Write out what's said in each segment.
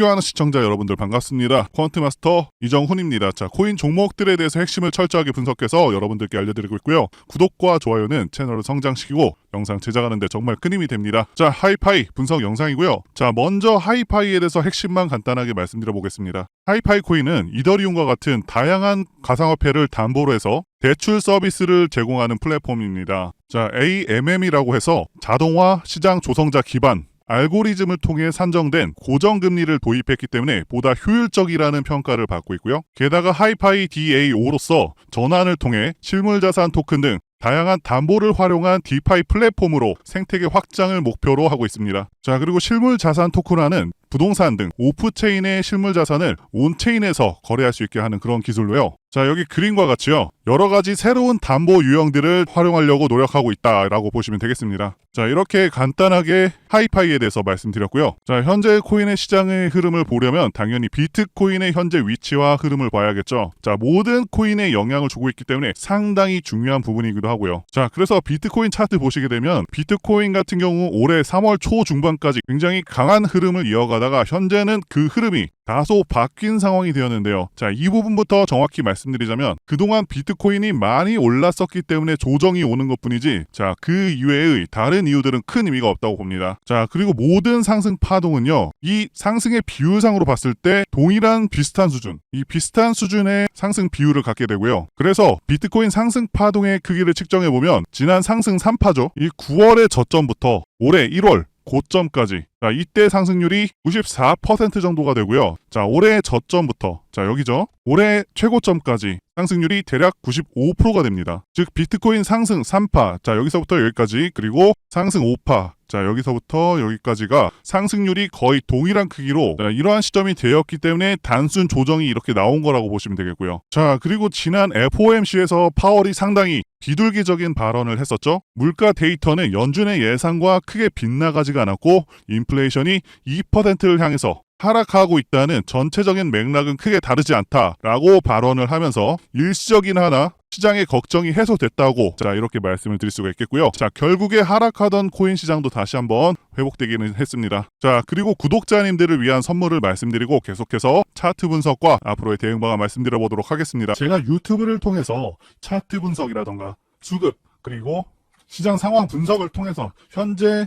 존경하는 시청자 여러분들 반갑습니다. 퀀트 마스터 이정훈입니다. 자, 코인 종목들에 대해서 핵심을 철저하게 분석해서 여러분들께 알려드리고 있고요. 구독과 좋아요는 채널을 성장시키고 영상 제작하는데 정말 큰 힘이 됩니다. 자, 하이파이 분석 영상이고요. 자, 먼저 하이파이에 대해서 핵심만 간단하게 말씀드려 보겠습니다. 하이파이 코인은 이더리움과 같은 다양한 가상화폐를 담보로 해서 대출 서비스를 제공하는 플랫폼입니다. 자, AMM이라고 해서 자동화 시장 조성자 기반 알고리즘을 통해 산정된 고정금리를 도입했기 때문에 보다 효율적이라는 평가를 받고 있고요. 게다가 하이파이 DAO로서 전환을 통해 실물자산 토큰 등 다양한 담보를 활용한 디파이 플랫폼으로 생태계 확장을 목표로 하고 있습니다. 자, 그리고 실물 자산 토큰화는 부동산 등 오프체인의 실물 자산을 온체인에서 거래할 수 있게 하는 그런 기술로요. 자, 여기 그림과 같이요. 여러 가지 새로운 담보 유형들을 활용하려고 노력하고 있다라고 보시면 되겠습니다. 자, 이렇게 간단하게 하이파이에 대해서 말씀드렸고요. 자, 현재 코인의 시장의 흐름을 보려면 당연히 비트코인의 현재 위치와 흐름을 봐야겠죠. 자, 모든 코인에 영향을 주고 있기 때문에 상당히 중요한 부분이기도 하고요. 자, 그래서 비트코인 차트 보시게 되면 비트코인 같은 경우 올해 3월 초 중반까지 굉장히 강한 흐름을 이어가 다가 현재는 그 흐름이 다소 바뀐 상황이 되었는데요. 자, 이 부분부터 정확히 말씀드리자면 그동안 비트코인이 많이 올랐었기 때문에 조정이 오는 것 뿐이지 자, 그 이외의 다른 이유들은 큰 의미가 없다고 봅니다. 자, 그리고 모든 상승 파동은요. 이 상승의 비율상으로 봤을 때 동일한 비슷한 수준, 이 비슷한 수준의 상승 비율을 갖게 되고요. 그래서 비트코인 상승 파동의 크기를 측정해 보면 지난 상승 3파죠. 이 9월의 저점부터 올해 1월 고점까지. 자, 이때 상승률이 94% 정도가 되고요. 자, 올해 저점부터 자, 여기죠. 올해 최고점까지 상승률이 대략 95%가 됩니다. 즉 비트코인 상승 3파. 자, 여기서부터 여기까지 그리고 상승 5파. 자, 여기서부터 여기까지가 상승률이 거의 동일한 크기로 자, 이러한 시점이 되었기 때문에 단순 조정이 이렇게 나온 거라고 보시면 되겠고요. 자, 그리고 지난 FOMC에서 파월이 상당히 비둘기적인 발언을 했었죠. 물가 데이터는 연준의 예상과 크게 빗나가지가 않았고 인 플레이션이 2%를 향해서 하락하고 있다는 전체적인 맥락은 크게 다르지 않다라고 발언을 하면서 일시적인 하나 시장의 걱정이 해소됐다고 자 이렇게 말씀을 드릴 수가 있겠고요. 자 결국에 하락하던 코인 시장도 다시 한번 회복되기는 했습니다. 자 그리고 구독자님들을 위한 선물을 말씀드리고 계속해서 차트 분석과 앞으로의 대응 방안 말씀드려 보도록 하겠습니다. 제가 유튜브를 통해서 차트 분석이라던가 수급 그리고 시장 상황 분석을 통해서 현재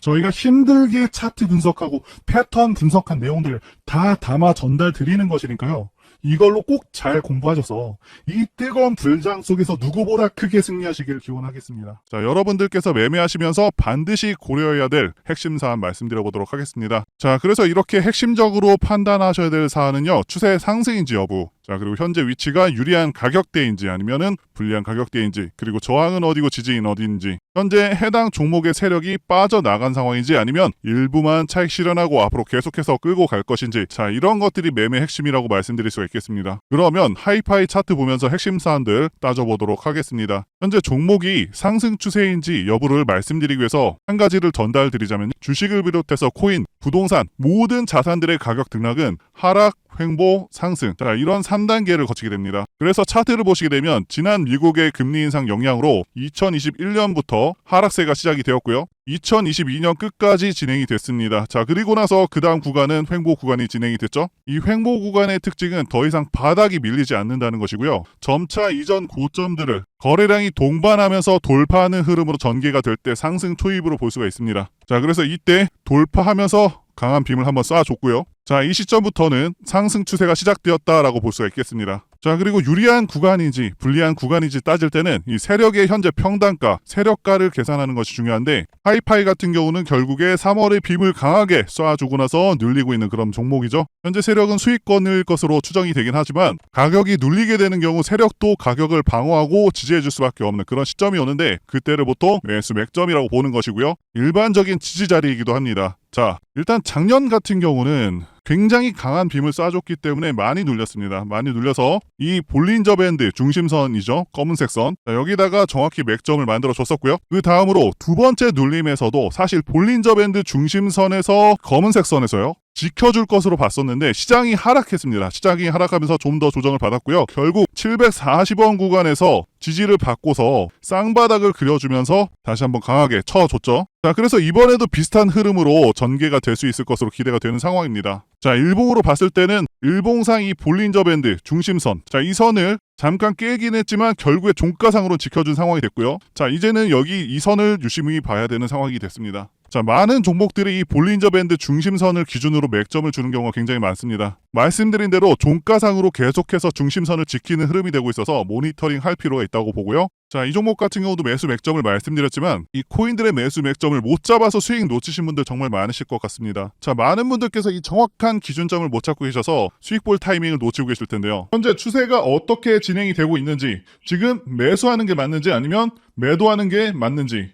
저희가 힘들게 차트 분석하고 패턴 분석한 내용들을 다 담아 전달 드리는 것이니까요. 이걸로 꼭 잘 공부하셔서 이 뜨거운 불장 속에서 누구보다 크게 승리하시길 기원하겠습니다. 자, 여러분들께서 매매하시면서 반드시 고려해야 될 핵심 사안 말씀드려보도록 하겠습니다. 자, 그래서 이렇게 핵심적으로 판단하셔야 될 사안은요, 추세 상승인지 여부, 자, 그리고 현재 위치가 유리한 가격대인지 아니면은 불리한 가격대인지, 그리고 저항은 어디고 지지인 어디인지, 현재 해당 종목의 세력이 빠져나간 상황인지 아니면 일부만 차익 실현하고 앞으로 계속해서 끌고 갈 것인지, 자, 이런 것들이 매매 핵심이라고 말씀드릴 수가 있겠습니다. 그러면 하이파이 차트 보면서 핵심 사안들 따져보도록 하겠습니다. 현재 종목이 상승 추세인지 여부를 말씀드리기 위해서 한 가지를 전달 드리자면 주식을 비롯해서 코인, 부동산, 모든 자산들의 가격 등락은 하락, 횡보, 상승. 자, 이런 3단계를 거치게 됩니다. 그래서 차트를 보시게 되면 지난 미국의 금리 인상 영향으로 2021년부터 하락세가 시작이 되었고요. 2022년 끝까지 진행이 됐습니다. 자, 그리고 나서 그 다음 구간은 횡보 구간이 진행이 됐죠. 이 횡보 구간의 특징은 더 이상 바닥이 밀리지 않는다는 것이고요. 점차 이전 고점들을 거래량이 동반하면서 돌파하는 흐름으로 전개가 될 때 상승 초입으로 볼 수가 있습니다. 자, 그래서 이때 돌파하면서 강한 빔을 한번 쏴줬고요. 자, 이 시점부터는 상승 추세가 시작되었다라고 볼 수가 있겠습니다. 자, 그리고 유리한 구간인지 불리한 구간인지 따질 때는 이 세력의 현재 평단가, 세력가를 계산하는 것이 중요한데 하이파이 같은 경우는 결국에 3월에 빔을 강하게 쏴주고 나서 눌리고 있는 그런 종목이죠. 현재 세력은 수익권일 것으로 추정이 되긴 하지만 가격이 눌리게 되는 경우 세력도 가격을 방어하고 지지해 줄 수밖에 없는 그런 시점이 오는데 그때를 보통 매수 맥점이라고 보는 것이고요. 일반적인 지지 자리이기도 합니다. 자, 일단 작년 같은 경우는 굉장히 강한 빔을 쏴줬기 때문에 많이 눌렸습니다. 많이 눌려서 이 볼린저 밴드 중심선이죠. 검은색 선. 자, 여기다가 정확히 맥점을 만들어 줬었고요. 그 다음으로 두 번째 눌림에서도 사실 볼린저 밴드 중심선에서 검은색 선에서요. 지켜줄 것으로 봤었는데 시장이 하락했습니다. 시장이 하락하면서 좀 더 조정을 받았고요. 결국 740원 구간에서 지지를 받고서 쌍바닥을 그려주면서 다시 한번 강하게 쳐줬죠. 자, 그래서 이번에도 비슷한 흐름으로 전개가 될 수 있을 것으로 기대가 되는 상황입니다. 자, 일봉으로 봤을 때는 일봉상 이 볼린저 밴드 중심선. 자, 이 선을 잠깐 깨긴 했지만 결국에 종가상으로 지켜준 상황이 됐고요. 자, 이제는 여기 이 선을 유심히 봐야 되는 상황이 됐습니다. 자, 많은 종목들이 이 볼린저 밴드 중심선을 기준으로 맥점을 주는 경우가 굉장히 많습니다. 말씀드린 대로 종가상으로 계속해서 중심선을 지키는 흐름이 되고 있어서 모니터링 할 필요가 있다고 보고요. 자, 이 종목 같은 경우도 매수 맥점을 말씀드렸지만 이 코인들의 매수 맥점을 못 잡아서 수익 놓치신 분들 정말 많으실 것 같습니다. 자, 많은 분들께서 이 정확한 기준점을 못 잡고 계셔서 수익 볼 타이밍을 놓치고 계실 텐데요. 현재 추세가 어떻게 진행이 되고 있는지, 지금 매수하는 게 맞는지 아니면 매도하는 게 맞는지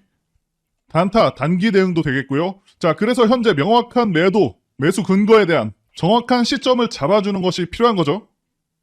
단타, 단기 대응도 되겠고요. 자, 그래서 현재 명확한 매도, 매수 근거에 대한 정확한 시점을 잡아주는 것이 필요한 거죠.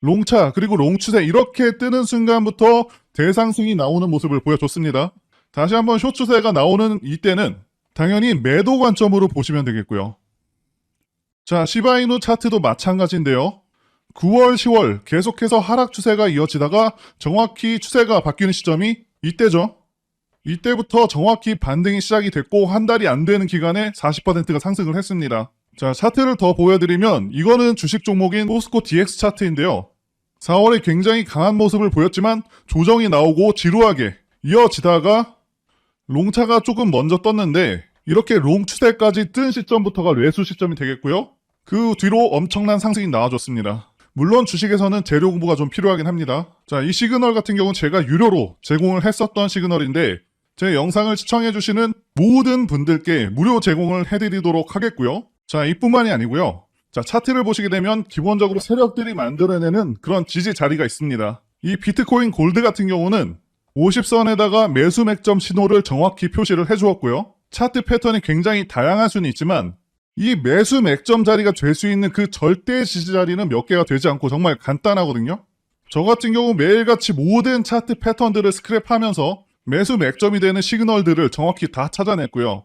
롱차 그리고 롱추세 이렇게 뜨는 순간부터 대상승이 나오는 모습을 보여줬습니다. 다시 한번 쇼추세가 나오는 이때는 당연히 매도 관점으로 보시면 되겠고요. 자, 시바이누 차트도 마찬가지인데요. 9월, 10월 계속해서 하락 추세가 이어지다가 정확히 추세가 바뀌는 시점이 이때죠. 이때부터 정확히 반등이 시작이 됐고 한 달이 안 되는 기간에 40%가 상승을 했습니다. 자, 차트를 더 보여드리면 이거는 주식 종목인 포스코 DX 차트인데요. 4월에 굉장히 강한 모습을 보였지만 조정이 나오고 지루하게 이어지다가 롱차가 조금 먼저 떴는데 이렇게 롱 추세까지 뜬 시점부터가 매수 시점이 되겠고요. 그 뒤로 엄청난 상승이 나와줬습니다. 물론 주식에서는 재료 공부가 좀 필요하긴 합니다. 자, 이 시그널 같은 경우는 제가 유료로 제공을 했었던 시그널인데 제 영상을 시청해주시는 모든 분들께 무료 제공을 해드리도록 하겠고요. 자, 이뿐만이 아니고요. 자, 차트를 보시게 되면 기본적으로 세력들이 만들어내는 그런 지지 자리가 있습니다. 이 비트코인 골드 같은 경우는 50선에다가 매수 맥점 신호를 정확히 표시를 해주었고요. 차트 패턴이 굉장히 다양할 수는 있지만 이 매수 맥점 자리가 될 수 있는 그 절대 지지 자리는 몇 개가 되지 않고 정말 간단하거든요. 저 같은 경우 매일같이 모든 차트 패턴들을 스크랩하면서 매수 맥점이 되는 시그널들을 정확히 다 찾아냈고요.